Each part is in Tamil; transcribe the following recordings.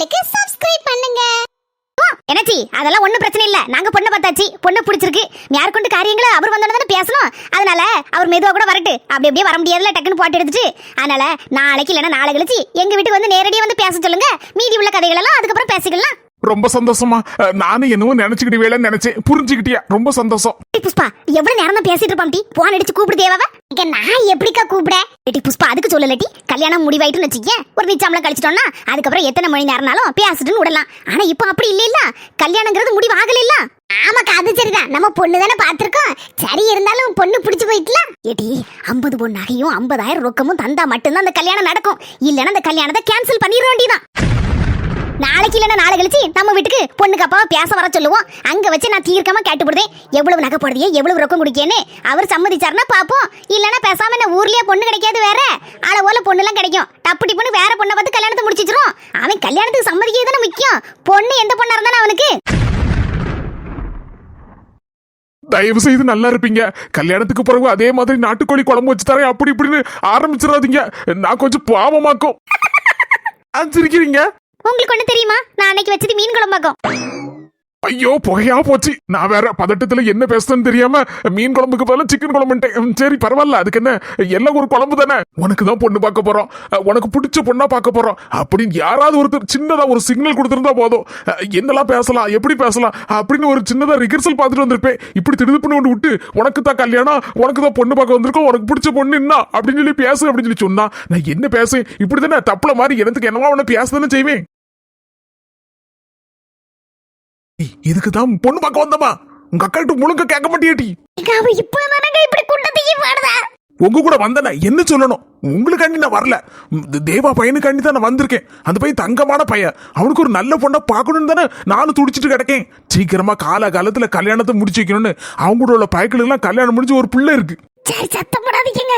சேனலுக்கு சப்ஸ்கிரைப் பண்ணுங்க. எனச்சி அதெல்லாம் ஒன்னும் பிரச்சனை இல்ல. நாங்க பொண்ணை பார்த்தாச்சு. பொண்ணு பிடிச்சிருக்கு. யார் கொண்டு காரியங்களோ அவர் வந்தோன்னு பேசணும்? அதனால அவர் மெதுவா கூட வரட்டு. அப்படி அப்படியே வர முடியாதுல டக்குன்னு போட்டு எடுத்துட்டு. அதனால நாளைக்கு இல்லைன்னா நாளை கழிச்சு எங்க வீட்டுக்கு வந்து நேரடியா வந்து பேச சொல்லுங்க. மீதி உள்ள கதைகள் எல்லாம் அதுக்கப்புறம் பேசிக்கலாம். ரொம்ப சந்தோஷமா. நானும் என்னவோ நினைச்சுக்கிட்டு வேலைன்னு நினைச்சேன். புரிஞ்சுக்கிட்டியா? ரொம்ப சந்தோஷம். புஷ்பா எவ்வளவு நேரம் பேசிட்டு இருப்பான் டி? போன் அடிச்சு கூப்பிடு தேவாவ. இங்க நான் எப்படிக்கா கூப்பிட? ஏடி புஷ்பா அதுக்கு சொல்லலட்டி கல்யாணம் முடிவாயிட்டுன்னு வச்சுக்க ஒரு நிச்சயம்லாம் கழிச்சிட்டோம்னா அதுக்கப்புறம் எத்தனை மணி நேரம்னாலும் பேசிட்டுன்னு விடலாம். ஆனா இப்போ அப்படி இல்ல இல்ல கல்யாணங்கிறது முடிவு ஆகல இல்ல ஆமாக்கா அது சரிதான். நம்ம பொண்ணு தானே சரி இருந்தாலும் பொண்ணு பிடிச்சு போயிட்டுலாம் ஏடி ஐம்பது பொண்ணு நகையும் ஐம்பதாயிரம் ரொக்கமும் தந்தா மட்டும்தான் அந்த கல்யாணம் நடக்கும். இல்லைன்னா அந்த கல்யாணத்தை கேன்சல் பண்ணிட வேண்டியதான் நாளைக்கு இல்லைன்னா நாளை கழிச்சு நம்ம வீட்டுக்கு பொண்ணுக்கு அப்பாவை பேச வர சொல்லுவோம். அங்க வச்சு நான் தீர்க்கமா கேட்டு போடுதேன் எவ்வளவு நகை போடுதியே எவ்வளவு ரொக்கம் குடிக்கேன்னு அவர் சம்மதிச்சாருன்னா பாப்போம். இல்லைன்னா பேசாம என்ன ஊர்லயே பொண்ணு கிடைக்காது வேற. அளவோல பொண்ணுலாம் கிடைக்கும். டப்பு டிப்புன்னு வேற பொண்ணை பார்த்து கல்யாணத்தை முடிச்சிச்சிரும் அவன் கல்யாணத்துக்கு சம்மதிக்கிறது தானே முக்கியம். பொண்ணு எந்த பொண்ணா இருந்தாலும் அவனுக்கு. தயவு செய்து நல்லா இருப்பீங்க. கல்யாணத்துக்கு பிறகு அதே மாதிரி நாட்டுக்கோழி குழம்பு வச்சு தரேன். அப்படி இப்படின்னு ஆரம்பிச்சிடாதீங்க. நான் கொஞ்சம் பாவமாக்கும். ஆ, சிரிக்கிறீங்க? உங்களுக்கு ஒன்று தெரியுமா? நான் அன்னைக்கு வச்சது மீன் குழம்பாக்கும். ஐயோ புகையா போச்சு. நான் வேற பதட்டத்துல என்ன பேசுறேன்னு தெரியாம மீன் குழம்புக்கு பதிலாக சிக்கன் குழம்புட்டேன் சரி பரவாயில்ல அதுக்கு என்ன? எல்லாம் ஒரு குழம்பு தானே? உனக்கு தான் பொண்ணு பார்க்க போறோம். உனக்கு பிடிச்ச பொண்ணா பார்க்க போறோம். அப்படின்னு யாராவது ஒருத்தர் சின்னதா ஒரு சிக்னல் கொடுத்துருந்தா போதும். என்னெல்லாம் பேசலாம் எப்படி பேசலாம் அப்படின்னு ஒரு சின்னதா ரிகர்சல் பார்த்துட்டு வந்திருப்பேன். இப்படி திடுதுப்புன்னு ஒன்று விட்டு உனக்கு தான் கல்யாணம் உனக்கு தான் பொண்ணு பார்க்க வந்திருக்கோம் உனக்கு பிடிச்ச பொண்ணு என்ன அப்படின்னு சொல்லி பேசு அப்படின்னு சொல்லி சொன்னா நான் என்ன பேசேன்? இப்படி தானே தப்புல மாதிரி எனக்கு என்னவா உன்னை பேசதானே செய்வேன். இதுக்கு தான் பொண்ணு பார்க்க வந்தமா? உங்க அக்காட்ட முழுங்க கேட்க மாட்டியாட்டி அவ இப்போ தானங்க இப்படி குண்டத்தையே பாடுதா உங்க கூட வந்தன? என்ன சொல்லணும்? உங்களுக்காண்டி நான் வரல. தேவா பையனுக்காண்டி தான் நான் வந்திருக்கேன். அந்த பையன் தங்கமான பையன். அவனுக்கு ஒரு நல்ல பொண்ணை பார்க்கணும்னு தானே நானும் துடிச்சிட்டு கிடக்கேன். சீக்கிரமா கால காலத்துல கல்யாணத்தை முடிச்சு வைக்கணும்னு அவங்க கூட உள்ள பயக்கள் எல்லாம் கல்யாணம் முடிஞ்சு ஒரு பிள்ளை இருக்கு. சரி சத்தம் போடாதீங்க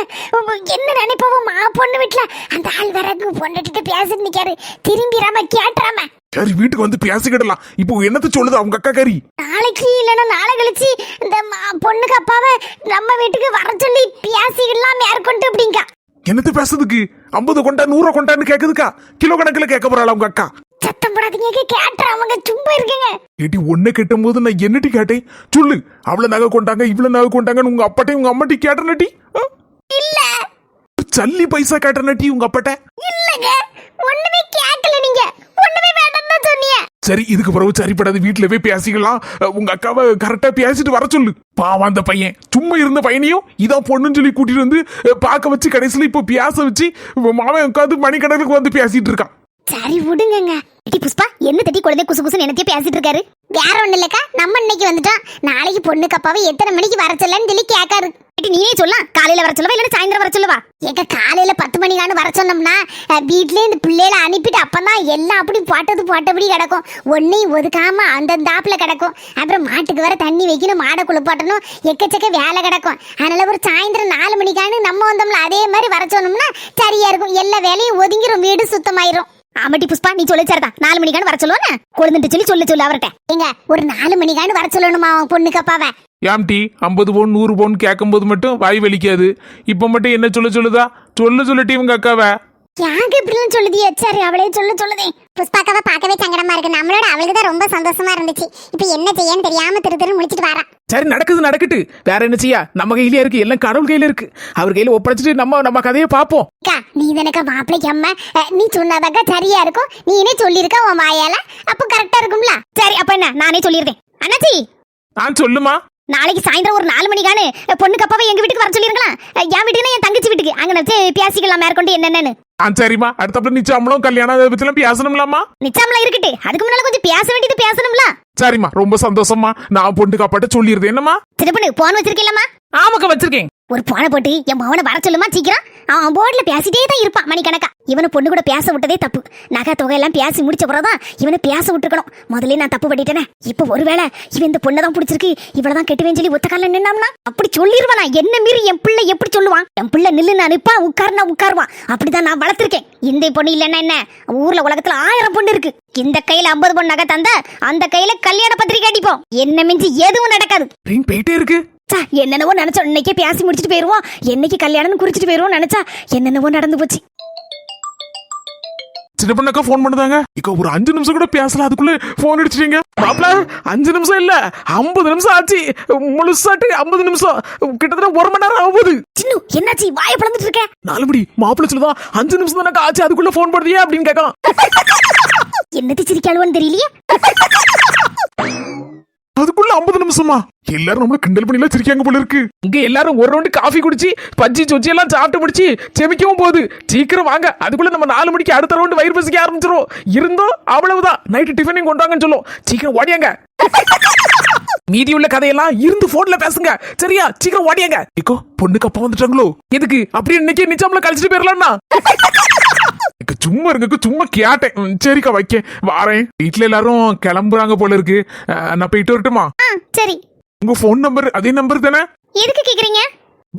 என்ன நினைப்பவோ மா பொண்ணு வீட்டுல அந்த ஆள் வரக்கு பொண்ணுகிட்ட பேசிட்டு நிக்காரு. திரும்பிராம கேட்டுறாம. சரி வீட்டுக்கு வந்து பேசிக்கிடலாம். இப்போ என்னத்த சொல்லுது அவங்க அக்கா கறி? நாளைக்கு இல்லைன்னா நாளை கழிச்சு இந்த பொண்ணுக்கு அப்பாவை நம்ம வீட்டுக்கு வர சொல்லி பேசிக்கலாம் மேற்கொண்டு அப்படிங்க. என்னத்த பேசுறதுக்கு? ஐம்பது கொண்டா நூறு கொண்டான்னு கேக்குதுக்கா? கிலோ கணக்குல கேட்க போறாள் அவங்க அக்கா? சத்தம் போடாதீங்க கேட்டுறாமங்க சும்மா இருக்குங்க. ஏட்டி ஒன்ன கெட்டும் போது நான் என்னட்டி கேட்டேன்? சொல்லு. அவ்வளவு நகை கொண்டாங்க இவ்வளவு நகை கொண்டாங்கன்னு உங்க அப்பாட்டையும் உங்க அம்மாட்டி கேட்டனட்டி இல்ல. சல்லி பைசா கேட்டனட்டி உங்க அப்பாட்ட? இல்லங்க. ஒண்ணுமே கேட்கல நீங்க. ஒண்ணுமே வேண்டாம்னு சொன்னீங்க. சரி இதுக்கு பிறகு சரிப்படாது வீட்டுல போய் பேசிக்கலாம். உங்க அக்காவை கரெக்டா பேசிட்டு வர சொல்லு. பாவம் அந்த பையன். சும்மா இருந்த பையனையும் இதான் பொண்ணுன்னு சொல்லி கூட்டிட்டு வந்து பார்க்க வச்சு கடைசியில இப்போ பேச வச்சு மாவன் உட்காந்து மணிக்கணக்குக்கு வந்து பேசிட்டு இருக்கான். சரி விடுங்கங்க. ஏடி புஷ்பா என்ன தட்டி குழந்தை குசு குசுன்னு என்னத்தையும் பேசிட்டு இருக்காரு? வேற ஒண்ணு இல்லக்கா நம்ம இன்னைக்கு வந்துட்டோம். நாளைக்கு பொண்ணுக்கு அப்பாவை எத்தனை மணிக்கு வர சொல்லன்னு சொல்லி கேட்காரு நீயே சொல்லலாம். காலையில வர சொல்லவா இல்ல சாயந்தரம் வர சொல்லவா? எங்க காலையில பத்து மணிக்கானு வர சொன்னோம்னா அஹ், வீட்லயே இந்த பிள்ளையில அனுப்பிட்டு அப்பதான் எல்லாம் அப்படி போட்டது போட்டபடி கிடக்கும். ஒன்னையும் ஒதுக்காம அந்தந்த கிடக்கும். அப்புறம் மாட்டுக்கு வர தண்ணி வைக்கணும் மாடை குளிப்பாட்டணும் எக்கச்சக்க வேலை கிடக்கும். அதனால ஒரு சாயந்தரம் நாலு மணிக்கானு நம்ம வந்தோம்ல அதே மாதிரி வர சொன்னோம்னா சரியா இருக்கும். எல்லா வேலையும் ஒதுங்கிரும் வீடு சுத்தமாயிரும். ஆமாட்டி புஷ்பா நீ சொல்லி சரிதா? நாலு மணிக்கான வர சொல்லுவானே? கொழுந்துட்டு சொல்லி சொல்லு சொல்லு அவர்கிட்ட. எங்க ஒரு நாலு மணிக்கான வர சொல்லணுமா அவன் பொண்ணுக்கு அப்பாவ ஏம்டி ஐம்பது பவுன் நூறு பவுன் கேட்கும்போது மட்டும் வாய் வலிக்காது. இப்போ மட்டும் என்ன சொல்ல சொல்லுதா? சொல்லு சொல்லட்டி உங்க அக்காவை. யாங்க இப்படிலாம் சொல்லுதியே சரி அவளே சொல்ல சொல்லுதே. புஷ்பாக்காவை பார்க்கவே சங்கடமா இருக்கு. நம்மளோட அவளுக்கு தான் ரொம்ப சந்தோஷமா இருந்துச்சு. இப்போ என்ன செய்யன்னு தெரியாம திரு திரு முடிச்சிட்டு வரா. சரி நடக்குது நடக்கட்டு. வேற என்ன செய்யா? நம்ம கையிலே இருக்கு. எல்லாம் கடவுள் கையில இருக்கு. அவர் கையில ஒப்படைச்சிட்டு நம்ம நம்ம கதையை பார்ப்போம். அக்கா நீ தானக்கா மாப்பிள்ளைக்கு அம்மா. நீ சொன்னாதாக்கா சரியா இருக்கும். நீனே சொல்லியிருக்கா உன் வாயால. அப்போ கரெக்டா இருக்கும்ல? சரி அப்ப என்ன? நானே சொல்லிடுறேன் அண்ணாச்சி! நான் சொல்லுமா? நாளைக்கு சாயந்தரம் ஒரு நாலு மணிக்கானு பொண்ணுக்கு அப்பாவை எங்க வீட்டுக்கு வர சொல்லிருங்களா என் வீட்டுக்கு என் தங்கச்சி வீட்டுக்கு. அங்க வச்சு பேசிக்கலாம் மேற்கொண்டு என்னென்னு ஆ சரிம்மா. அடுத்தப்ப நிச்சயம்லாம் கல்யாணம் அதை பத்திலாம் பேசணும்லாமா நிச்சயம்லாம் இருக்கட்டு அதுக்கு முன்னால கொஞ்சம் பேச வேண்டியது பேசணும்ல சரிம்மா ரொம்ப சந்தோஷமா நான் பொண்ணுக்கு அப்பாட்ட சொல்லிடுறேன் என்னம்மா? சின்ன பொண்ணு போன் வச்சிருக்கீங்களா ஆமாக்கா வச்சிருக்கேன். ஒரு போனை போட்டு என் மவனை வர சொல்லுமா சீக்கிரம்? அவன் போர்டில் பேசிட்டே தான் இருப்பான் மணிக்கணக்கா. இவனை பொண்ணு கூட பேச விட்டதே தப்பு. நகை தொகையெல்லாம் பேசி முடிச்ச பிறகுதான் இவனை பேச விட்டுருக்கணும். முதல்ல நான் தப்பு பண்ணிட்டேனே. இப்போ ஒருவேளை இவன் இந்த பொண்ணை தான் பிடிச்சிருக்கு இவ்வளவுதான் கெட்டுவேன் சொல்லி ஒத்த காலில் நின்னாம்னா அப்படி சொல்லிடுவானா என்ன மீறி என் பிள்ளை எப்படி சொல்லுவான்? என் பிள்ளை நில்லு நான் நிப்பா உட்கார்னா உட்காருவான். அப்படிதான் நான் வளர்த்திருக்கேன். இந்த பொண்ணு இல்லைன்னா என்ன? ஊர்ல உலகத்துல ஆயிரம் பொண்ணு இருக்கு. இந்த கையில ஐம்பது பொண்ணு நகை தந்தா அந்த கையில கல்யாண பத்திரிக்கை அடிப்போம். என்ன மிஞ்சி எதுவும் நடக்காது. ரிங் போயிட்டே இருக்கு. என்னென்னவோ நினைச்சோம். இன்னைக்கே பேசி முடிச்சிட்டு போயிருவோம். என்னைக்கு கல்யாணம் குறிச்சிட்டு போயிருவோம் நினைச்சா என்னென்னவோ நடந்து போச்சு. சின்ன பண்ணக்கா ஃபோன் பண்ணுதாங்க? இக்க ஒரு அஞ்சு நிமிஷம் கூட பேசல அதுக்குள்ள ஃபோன் அடிச்சிட்டீங்க. மாப்பிள அஞ்சு நிமிஷம் இல்ல ஐம்பது நிமிஷம் ஆச்சு. முழுசாட்டு ஐம்பது நிமிஷம். கிட்டத்தட்ட ஒரு மணி நேரம் ஆகுது. சின்னு என்னாச்சு? வாயை பிளந்துட்டு இருக்க. நாலு மணி மாப்பிள சொல்லுதான் அஞ்சு நிமிஷம் தானே ஆச்சு அதுக்குள்ள ஃபோன் பண்ணுறியா அப்படின்னு கேட்கான் என்னது சிரிக்காளுவன்னு தெரியலையே? அதுக்குள்ள ஐம்பது நிமிஷமா? எல்லாரும் நம்மள கிண்டல் பண்ணிலாம் சிரிக்காங்க போல இருக்கு. இங்க எல்லாரும் ஒரு ரவுண்டு காஃபி குடிச்சு பஜ்ஜி சொச்சி எல்லாம் சாப்பிட்டு முடிச்சு செமிக்கவும் போகுது. சீக்கிரம் வாங்க. அதுக்குள்ள நம்ம நாலு மணிக்கு அடுத்த ரவுண்டு வயிறு பசிக்க ஆரம்பிச்சிரும். இருந்தோம் அவ்வளவுதான். நைட்டு டிஃபனையும் கொண்டு வாங்கன்னு சொல்லும். சீக்கிரம் ஓடியாங்க. மீதி உள்ள கதையெல்லாம் இருந்து போன்ல பேசுங்க. சரியா? சீக்கிரம் ஓடியாங்க. இக்கோ பொண்ணுக்கு அப்பா வந்துட்டாங்களோ? எதுக்கு? அப்படி இன்னைக்கு நிச்சயம்ல கழிச்சிட்டு போயிடலாம்னா சும்மா இருங்க சும்மா கேட்டேன். சரிக்கா வைக்க வாரேன். வீட்ல எல்லாரும் கிளம்புறாங்க போல இருக்கு. நான் போயிட்டு வரட்டுமா? சரி. உங்க ஃபோன் நம்பர் அதே நம்பர் தானே? எதுக்கு கேக்குறீங்க?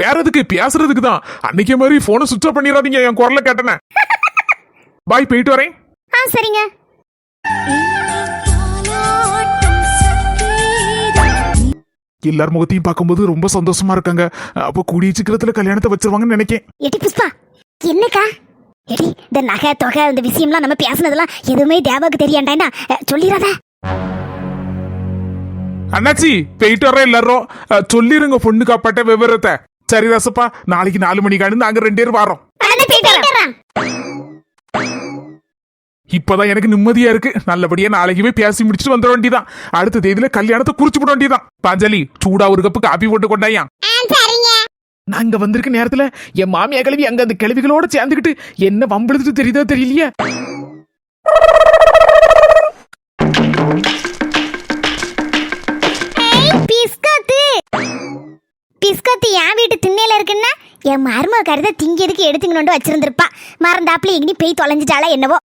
வேற எதுக்கு? பேசுறதுக்கு தான். அன்னைக்கே மாதிரி போனை சுவிட்ச் ஆஃப் பண்ணிடாதீங்க. என் குரலை கேட்டனே. பாய் போயிட்டு வரேன். ஆ சரிங்க. எல்லார் முகத்தையும் பார்க்கும்போது ரொம்ப சந்தோஷமா இருக்காங்க. அப்போ கூடிய சீக்கிரத்துல கல்யாணத்தை வச்சிருவாங்கன்னு நினைக்கேன். என்னக்கா? எடி இந்த நகை தொகை இந்த விஷயம்லாம் நம்ம பேசுனதெல்லாம் எதுவுமே தேவாக்கு தெரியாண்டாயினா சொல்லிடாத அண்ணாச்சி போயிட்டு வரேன் எல்லாரும். சொல்லிருங்க பொண்ணுக்கு அப்பாட்ட விவரத்தை. சரி ரசப்பா நாளைக்கு நாலு மணிக்கானு நாங்க ரெண்டு பேரும் வரோம். இப்பதான் எனக்கு நிம்மதியா இருக்கு. நல்லபடியா நாளைக்கு போய் பேசி முடிச்சுட்டு வந்துட வேண்டியதான் அடுத்த தேதியில கல்யாணத்தை குறிச்சு போட வேண்டியதான் பாஞ்சாலி சூடா ஒரு கப்பு காப்பி போட்டு கொண்டாயா? நான் இங்க வந்திருக்க நேரத்துல என் மாமியா கிழவி அங்க அந்த கிழவிகளோட சேர்ந்துக்கிட்டு என்ன வம்பெழுத்து தெரியுதோ தெரியலையே. பிஸ்கத்து. என் வீட்டு திண்ணையில இருக்குன்னா என் மருமக கருத திங்கிறதுக்கு எடுத்துக்கணுண்டு வச்சிருந்திருப்பா. மறந்தாப்புல இனி போய் தொலைஞ்சிட்டாளா என்னவோ.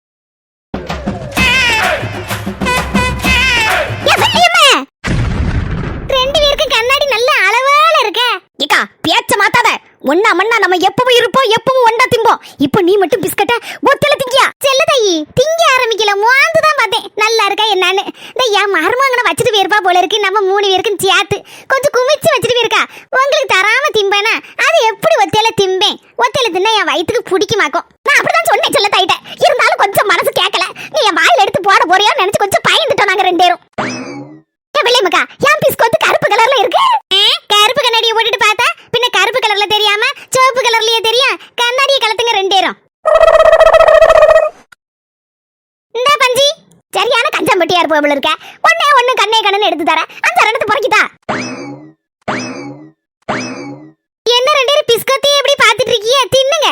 சரியான கஞ்சம்பட்டியா இருப்ப இருக்க? ஒன்னே ஒண்ணு கண்ணே கண்ணு எடுத்து தர அந்த ரெண்டு பொறுக்கிதா என்ன ரெண்டு பேரும் பிஸ்கத்தையும் எப்படி பாத்துட்டு இருக்கீங்க தின்னுங்க.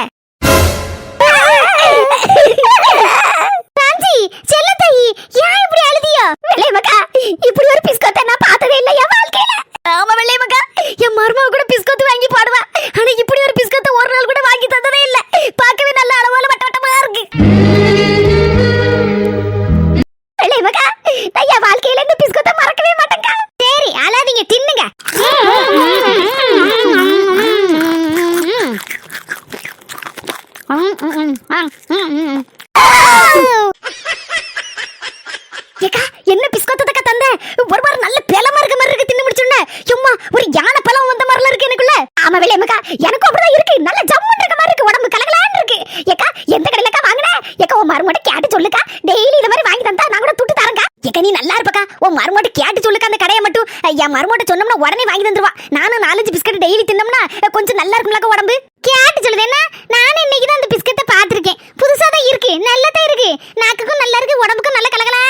நல்லதா இருக்கு. நாக்குக்கும் நல்லா இருக்கு உடம்புக்கும் நல்ல கலகலா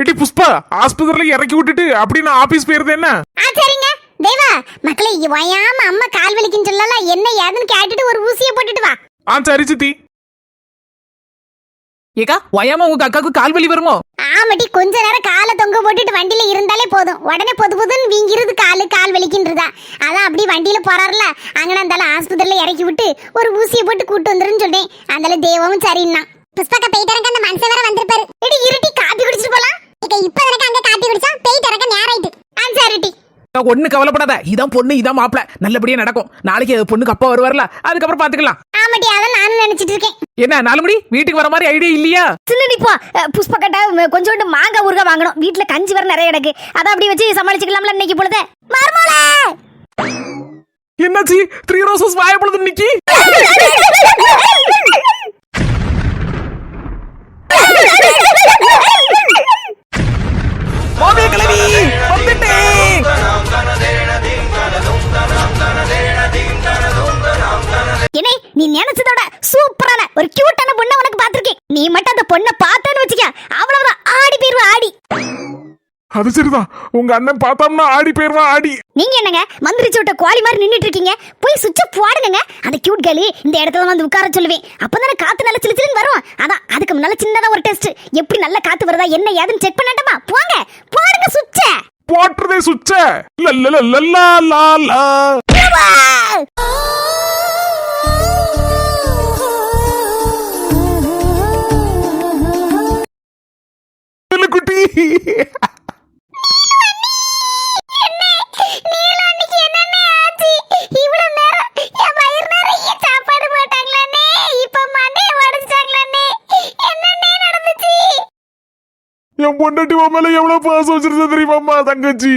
ஏடி புஷ்பா ஆஸ்பத்திரியில இறக்கி விட்டுட்டு அப்படி நான் ஆபீஸ் போயிருந்தேன் என்ன? ஆ சரிங்க. தேவா மக்களே வயாம அம்மா கால் வலிக்குன்னு சொல்லலாம் என்ன ஏதுன்னு கேட்டுட்டு ஒரு ஊசியை போட்டுட்டு வா. ஆ சரி சித்தி. ஏக்கா வயாம உங்க அக்காவுக்கு கால் வலி வருமோ? ஆமாட்டி கொஞ்ச நேரம் காலை தொங்க போட்டுட்டு வண்டியில இருந்தாலே போதும். உடனே பொது பொதுன்னு வீங்கிருது காலு கால் வலிக்கின்றதா. அதான் அப்படி வண்டியில போறாருல அங்கன அந்த ஆஸ்பத்திரியில இறக்கி விட்டு ஒரு ஊசியை போட்டு கூட்டு வந்துருன்னு சொன்னேன். அதனால தெய்வமும் சரின்னா. புஷ்பக்கா போயிட்டு அந்த மனுஷன் வேற வந்திருப்பாரு. எடி இருட்டி காப்பி குடிச்சிட்டு இப்ப எனக்கு அங்க காப்பி குடிச்சா போயிட்டு இருக்க நேரம் ஆயிட்டு ஆ சரிட்டி ஒண்ணு கவலைப்படாத. இதான் பொண்ணு இதான் மாப்பிள. நல்லபடியா நடக்கும். நாளைக்கு அது பொண்ணுக்கு அப்பா வருவார்ல அதுக்கப்புறம் பாத்துக்கலாம். ஆமாட்டி அதான் நானும் நினைச்சிட்டு இருக்கேன். என்ன நாலு மணி வீட்டுக்கு வர மாதிரி ஐடியா இல்லையா? சின்ன நிப்பா கொஞ்சோண்டு மாங்காய் ஊறுகாய் வாங்கணும். வீட்டுல கஞ்சி வர நிறைய கிடக்கு. அதை அப்படி வச்சு சமாளிச்சுக்கலாம்ல இன்னைக்கு பொழுது? மர்மோளே என்னாச்சு? த்ரீ ரோசஸ் வாய பொழுது நிக்கி மாமிய கிளவி வந்துட்டேன் என்னை நீ நினைச்சதோட சூப்பரான ஒரு கியூட்டான பொண்ணை உனக்கு பாத்திருக்கேன் நீ மட்டும் அந்த பொண்ணை பார்த்தேன்னு வச்சுக்க அவ்வளவுதான். ஆடி போயிருவா ஆடி. அது சரிதான். உங்க அண்ணன் பார்த்தோம்னா ஆடி போயிருவா ஆடி. நீங்க என்னங்க மந்திரிச்சு விட்ட கோழி மாதிரி நின்னுட்டு இருக்கீங்க போய் சுவிட்ச போடுங்க. அந்த கியூட் கேர்ள் இந்த இடத்துல வந்து உட்கார சொல்லுவேன். அப்பதானே காத்து நல்ல சிலு சிலுன்னு வரும். அதான் அதுக்கு முன்னால சின்னதா ஒரு டெஸ்ட் எப்படி நல்ல காத்து வருதா என்ன ஏதுன்னு செக் பண்ணட்டமா? போங்க போடுங்க சுவிட்ச. போட்டுறதே சுச்ச லல்லலலலா லா லா குட்டி நீலாண்டிக்கு என்னென்ன ஆச்சு இவ்வளவு நேரம் என் வயிறு நிறைய சாப்பாடு போட்டாங்களே இப்ப மண்டைய உடைச்சாங்களே என்னென்ன நடந்துச்சு என் பொண்டாட்டி உன் மேல எவ்வளவு பாசம் வச்சிருந்தா தெரியுமாம்மா தங்கச்சி?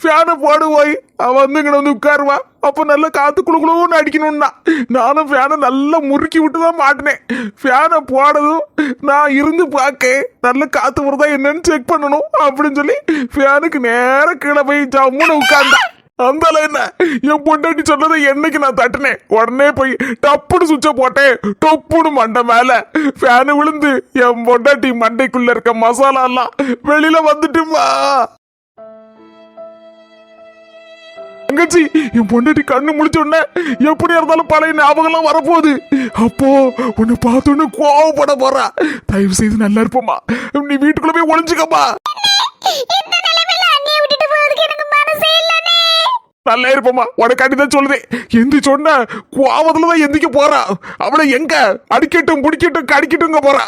ஃபேனை போடுவாய் அவ வந்து இங்கே வந்து உட்காருவா. அப்போ நல்லா காற்று குளு குளுன்னு அடிக்கணும்னா. நானும் ஃபேனை நல்லா முறுக்கி விட்டு தான் மாட்டினேன் ஃபேனை போடதும் நான் இருந்து பார்க்க நல்ல காற்று வருதா என்னன்னு செக் பண்ணணும் அப்படின்னு சொல்லி ஃபேனுக்கு நேரம் கீழே போய் ஜம்முன்னு உட்கார்ந்தா அந்தால என்ன? என் பொண்டாட்டி சொன்னதை என்னைக்கு நான் தட்டினேன் உடனே போய் டப்புன்னு சுவிட்ச போட்டேன். டொப்புன்னு மண்டை மேல. ஃபேனு விழுந்து என் பொண்டாட்டி மண்டைக்குள்ள இருக்க மசாலா எல்லாம் வெளியில வந்துட்டுமா தங்கச்சி என் பொண்டாட்டி கண்ணு முழிச்ச உடனே எப்படியா இருந்தாலும் பழைய ஞாபகம்லாம் வரப்போகுது. அப்போ உன்னை பார்த்தோன்னு கோவப்பட போறா. தயவு செய்து நல்லா இருப்போமா நீ வீட்டுக்குள்ள போய் ஒளிஞ்சுக்கம்மா. நல்லா இருப்போமா உனக்காண்டி தான் சொல்லுதேன் எந்தி சொன்ன கோவத்துல தான் எந்திக்க போறா. அவளை எங்க? அடிக்கட்டும் பிடிக்கட்டும் கடிக்கட்டுங்க போறா.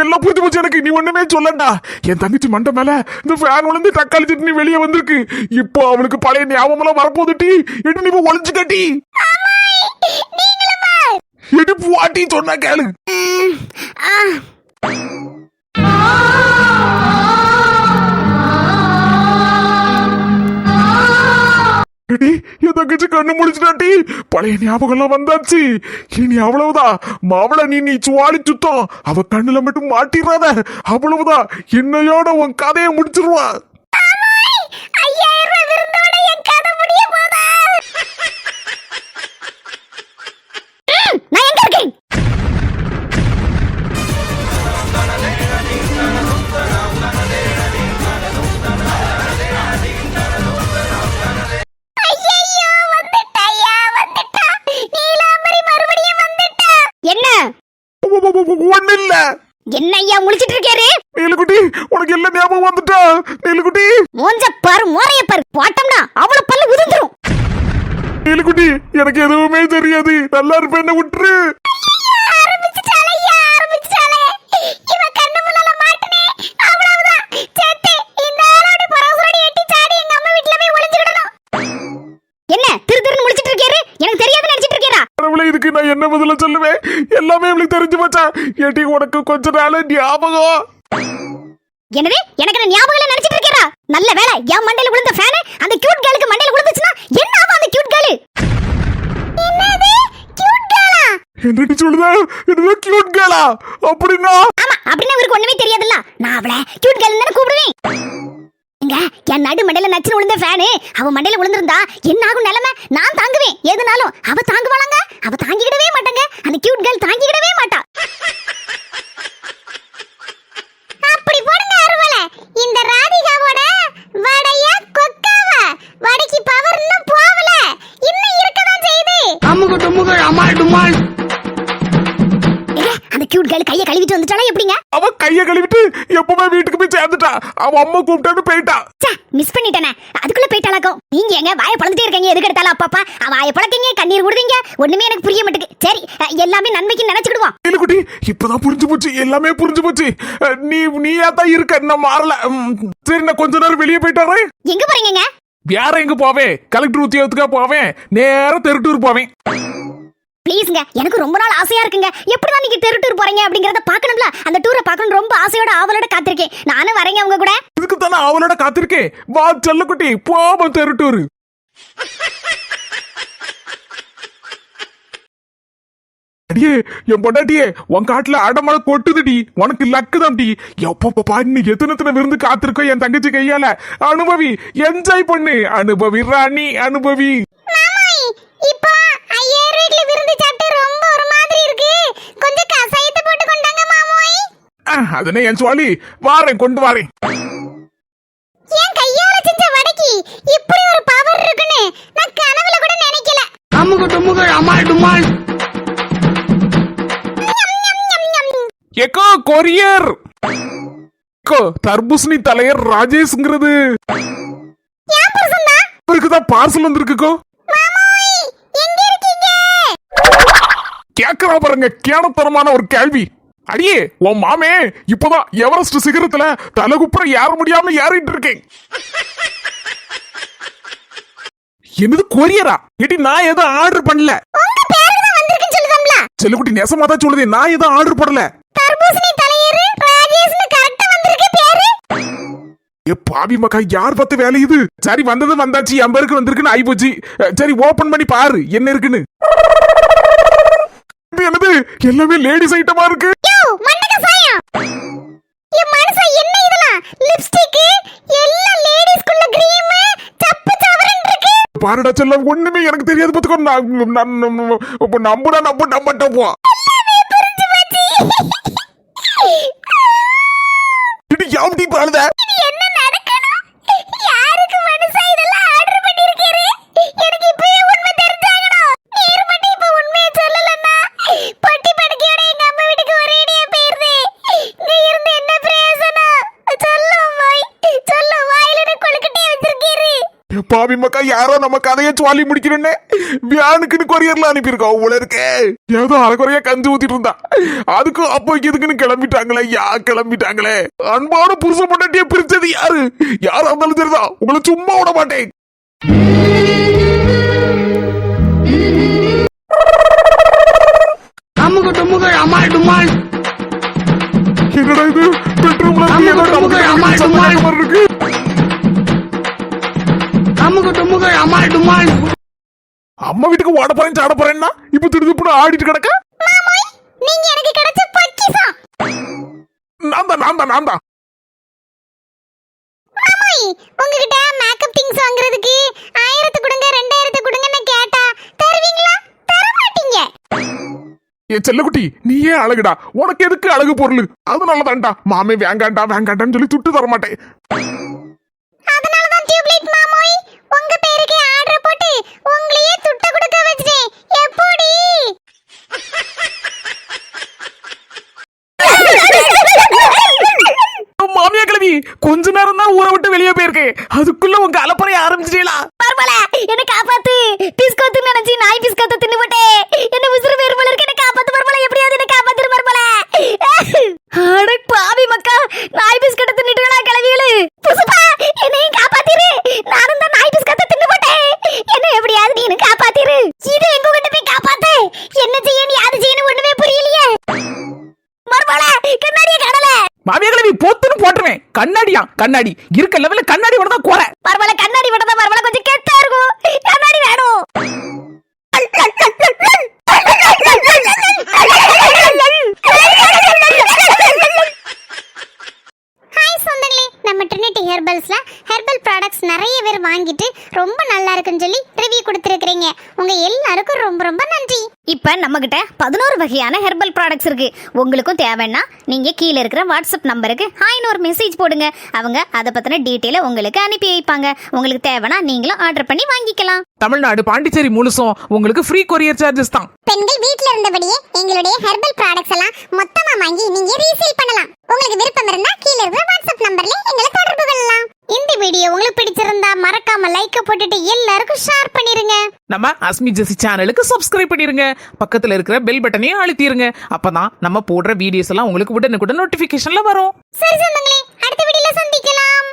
எல்லாம் புரிஞ்சு போச்சு எனக்கு. நீ ஒண்ணுமே சொல்லண்டா. என் தங்கச்சி மண்டை மேல இந்த ஃபேன் விழுந்து தக்காளி சட்னி வெளியே வந்திருக்கு. இப்போ அவளுக்கு பழைய ஞாபகம் எல்லாம் வரப்போகுதுட்டி எடி நீ போய் கட்டி எடுப்பு வாட்டி சொன்னா கேளு. டி என் தங்கச்சி கண்ணு முடிச்சுட்டாட்டி பழைய ஞாபகம் எல்லாம் வந்தாச்சு. இனி அவ்வளவுதான். மாவள நீ நீ சுவாடி சுத்தம். அவ கண்ணுல மட்டும் மாட்டிடாத அவ்வளவுதான். என்னையோட உன் கதையை முடிச்சிருவான் என்ன ஐயா முழிச்சிட்டு இருக்காரு நீலுக்குட்டி உனக்கு எல்லாம் ஞாபகம் வந்துட்டா? நீலுக்குட்டி. மூஞ்ச பாரு மோரைய பாரு. போட்டோம்னா அவ்வளவு பல்லு உதிர்ந்துரும். நீலுக்குட்டி எனக்கு எதுவுமே தெரியாது. நல்லா இருப்பேன் என்ன விட்டுரு. என்ன பதில சொல்லுவேன். எல்லாமே இவளுக்கு தெரிஞ்சு போச்சா? ஏட்டி உனக்கு கொஞ்ச நாள் ஞாபகம். எனவே எனக்கு ஞாபகம் நினைச்சிட்டு இருக்கேரா? நல்ல வேலை என் மண்டையில விழுந்த ஃபேன் அந்த கியூட் கேர்ளுக்கு மண்டையில விழுந்துச்சுன்னா என்ன ஆகும் அந்த கியூட் கேர்ள் என்னது? girl ஆ? என்னடி சொல்லுதா? இதுதான் கியூட் கேளா அப்படின்னா? ஆமா அப்படின்னா இவருக்கு ஒண்ணுமே தெரியாதுல்ல. நான் அவளை கியூட் கேர்ள் தானே கூப்பிடுவேன். இங்க என் நடு மண்டையில நச்சு விழுந்த ஃபேனு அவ மண்டையில விழுந்திருந்தா என்ன ஆகும் நிலைமை? நான் தாங்குவேன். எதுனாலும். அவ தாங்குவாளாங்க? அவ தாங்கிக்கிடவே மாட்டாங்க. அந்த கியூட் கேர்ள் தாங்கிக்கிடவே மாட்டா. அப்படி போடுங்க அருவல இந்த ராதிகாவோட வடைய கொக்காவ? வடைக்கு பவர் இன்னும் போகல. இன்னும் இருக்கதான் செய்யுது. அமுகு டுமுகு அமால் டுமால். அந்த கியூட் கேர்ள் கையை கழுவிட்டு வந்துட்டாளா எப்படிங்க? அவ கைய கழுவிட்டு எப்பவுமே வீட்டுக்கு போய் சேர்ந்துட்டா. அவ அம்மா கூப்பிட்டான்னு போயிட்டா. மிஸ் பண்ணிட்டேனே. அதுக்குள்ள போயிட்டாலாக்கும் நீங்க எங்க வாயை பழந்துட்டே இருக்கீங்க? எதுக்கு எடுத்தாலும் அப்பப்பா. வாயை பழக்கீங்க கண்ணீர் விடுவீங்க ஒண்ணுமே எனக்கு புரிய மாட்டேங்குது சரி எல்லாமே நன்மைக்கு நினைச்சுக்கிடுவோம். குட்டி இப்பதான் புரிஞ்சு போச்சு. எல்லாமே புரிஞ்சு போச்சு. நீ நீயா தான் இருக்க. நான் மாறல. சரி நான் கொஞ்ச நேரம் வெளியே போயிட்டாரே எங்க போறீங்க வேற எங்க போவேன்? கலெக்டர் உத்தியோகத்துக்கா போவேன். நேரா தெருட்டூர் போவேன். ப்ளீஸ்ங்க எனக்கு ரொம்ப நாள் ஆசையா இருக்குங்க. எப்படிதான் நீங்க தெரு டூர் போறீங்க அப்படிங்கறத பார்க்கணும்ல? அந்த டூரை பார்க்கணும் ரொம்ப ஆசையோட ஆவலோட காத்திருக்கேன். நானும் வரேங்க உங்க கூட. இதுக்கு தானே அவளோட காத்திருக்கேன். வா செல்லக்குட்டி போவோம் தெருட்டூர் அடியே என் பொண்டாட்டியே உன் காட்டுல அடமழை கொட்டுதுடி. உனக்கு லக்கு தான்டி எப்பப்பா இன்னும் எத்தனை எத்தனை விருந்து காத்திருக்கோம் என் தங்கச்சி கையால? அனுபவி என்ஜாய் பண்ணு. அனுபவி ராணி அனுபவி மாமாய் இப்போ ஐயாயிரம் வீட்ல விருந்து சாப்பிட்டு ரொம்ப ஒரு மாதிரி இருக்கு கொஞ்சம் கசாயத்தை போட்டு கொண்டாங்க மாமாய் அஹ், அதனே என் சுவாலி வாரேன் கொண்டு வாரேன். என் கையால செஞ்ச வடைக்கு இப்படி ஒரு பவர் இருக்குன்னு நான் கனவுல கூட நினைக்கல. அமுகு டுமுகு அமால் டுமால் எக்கோ கொரியர். தர்பூசணி தலையர் ராஜேஷ்ங்கிறது. ஏன் புருஷன்டா இவருக்கு தான் பார்சல் வந்திருக்குக்கோ? மாமாய் எங்க இருக்கீங்க? கேக்குறா பாருங்க கேனத்தனமான ஒரு கேள்வி. அடியே உன் மாமே இப்பதான் எவரெஸ்ட் சிகரத்துல தலகுப்புற ஏற முடியாம ஏறிட்டு இருக்கேன். என்னது கொரியரா? ஏடி நான் எதுவும் ஆர்டர் பண்ணல. செல்லுக்குட்டி நெசமா தான் சொல்லுது நான் எதுவும் ஆர்டர் பண்ணல ஏ பாவி மக்கா யார் பார்த்து வேலை இது? சரி வந்தது வந்தாச்சு என் பேருக்கு வந்திருக்குன்னு ஆயிப்போச்சு சரி ஓபன் பண்ணி பாரு என்ன இருக்குன்னு. என்னது? எல்லாமே லேடிஸ் ஐட்டமா இருக்கு. யோ மண்டக சாயம் என் மனுஷன் என்ன இதெல்லாம் லிப்ஸ்டிக் எல்லாம் லேடிஸ்க்குள்ள கிரீம் சப்பு சவரன் இருக்கு. பாருடா செல்லம் ஒண்ணுமே எனக்கு தெரியாது பாத்துக்கோ நான் நம்புடா நம்ப நம்பட்ட போ. இது இது என்ன பாவி மக்கா யாரோ நம்ம கதையை சுவாலி முடிக்கிறேன்னு வியானுக்குன்னு கொரியர்ல அனுப்பியிருக்கோம் உள்ள இருக்கே. ஏதோ அரைக்குறையா கஞ்சி ஊத்திட்டு இருந்தா. அதுக்கும் அப்போ இதுக்குன்னு கிளம்பிட்டாங்களே யா கிளம்பிட்டாங்களே. அன்பான புருஷ பொண்டாட்டிய பிரிச்சது யாரு? யாரா இருந்தாலும் சரிதான் உங்களை சும்மா விட மாட்டேன். அமுகு டுமுகு அமால் டுமால். என்னடா இது? பெட்ரூம்ல ஏதோ நமக்கு மாதிரி இருக்கு. அமுகு டுமுகு அமால் டுமால் அம்மா வீட்டுக்கு ஓட போறேன் சாட போறேன்னா? இப்ப திடுதுப்புன்னு ஆடிட்டு கிடக்க? மாமாய் நீங்க எனக்கு கிடைச்ச பொக்கிஷம் நான் தான் நான் தான் நான் தான். மாமாய் உங்ககிட்ட மேக்கப் திங்ஸ் வாங்குறதுக்கு ஆயிரத்து கொடுங்க ரெண்டாயிரத்து கொடுங்கன்னு கேட்டா தருவீங்களா? தர மாட்டீங்க என் செல்லக்குட்டி நீயே அழகுடா. உனக்கு எதுக்கு அழகு பொருள்? அதனால தான்டா மாமே வேங்காண்டா வேங்காண்டான்னு சொல்லி துட்டு தர மாட்டேன் டியூப்லைட் மாமோய். உங்க பேருக்கு ஆர்டர் போட்டு உங்களையே துட்ட கொடுக்க வச்சிட்டேன். எப்படி? மாமியா கிழவி கொஞ்ச நேரம் தான் ஊரை விட்டு வெளியே போயிருக்கு. அதுக்குள்ள உங்க அலப்பறைய ஆரம்பிச்சிட்டீங்களா? பரவாயில்ல. என்ன காப்பாத்து. பிஸ்கோத்து நினைச்சு நாய் பிஸ்கோத்த தின்னு போட்டேன் என்ன உசுறு வேறு போல இருக்கு. என்ன காப்பாத்து பரவாயில்ல. எப்படியாவது என்ன காப்பாத்துரு பரவாயில்ல. அட பாவி மக்கா. நாய் பிஸ்கட்ட கண்ணாடி இருக்க லெவல்ல கண்ணாடி விட தான் குறை பரவாயில்ல கண்ணாடி விட்டதா பரவாயில்ல கொஞ்சம் கெத்தா இருக்கும் கண்ணாடி வேணும் ஹாய் சொந்தங்களே நம்ம ட்ரினிட்டி ஹெர்பல்ஸ்ல ஹெர்பல் ப்ராடக்ட்ஸ் நிறைய பேர் வாங்கிட்டு ரொம்ப நல்லா இருக்குன்னு சொல்லி ரிவ்யூ கொடுத்துருக்கீங்க உங்க எல்லாருக்கும் ரொம்ப ரொம்ப நன்றி இப்ப நம்ம கிட்ட பதினோரு வகையான ஹெர்பல் ப்ராடக்ட்ஸ் இருக்கு. உங்களுக்கும் தேவைன்னா நீங்க கீழே இருக்கிற வாட்ஸ்அப் நம்பருக்கு ஹாய்னு ஒரு மெசேஜ் போடுங்க. அவங்க அதை பத்தின டீட்டெயிலை உங்களுக்கு அனுப்பி வைப்பாங்க. உங்களுக்கு தேவைன்னா நீங்களும் ஆர்டர் பண்ணி வாங்கிக்கலாம். தமிழ்நாடு பாண்டிச்சேரி முழுசும் உங்களுக்கு ஃப்ரீ கொரியர் சார்ஜஸ் தான். பெண்கள் வீட்ல இருந்தபடியே எங்களுடைய ஹெர்பல் ப்ராடக்ட்ஸ் எல்லாம் மொத்தமா வாங்கி நீங்க ரீசேல் பண்ணலாம். உங்களுக்கு விருப்பம் இருந்தா கீழ இருக்கிற வாட்ஸ்அப் நம்பர்ல எங்களை தொடர்பு கொள்ளலாம். இந்த வீடியோ உங்களுக்கு பிடிச்சிருந்தா மறக்காம லைக் போட்டுட்டு எல்லாருக்கும் ஷேர் பண்ணிருங்க. நம்ம அஸ்மி ஜெசி சேனலுக்கு சப்ஸ்கிரைப் பண்ணிருங்க. பக்கத்துல இருக்கிற பெல் பட்டனையும் அழுத்திருங்க. அப்பதான் நம்ம போடுற வீடியோஸ் எல்லாம் உங்களுக்கு உடனுக்குடன் நோட்டிபிகேஷன்ல வரும். சரி சொந்தங்களே அடுத்த வீடியோல சந்திக்கலாம்.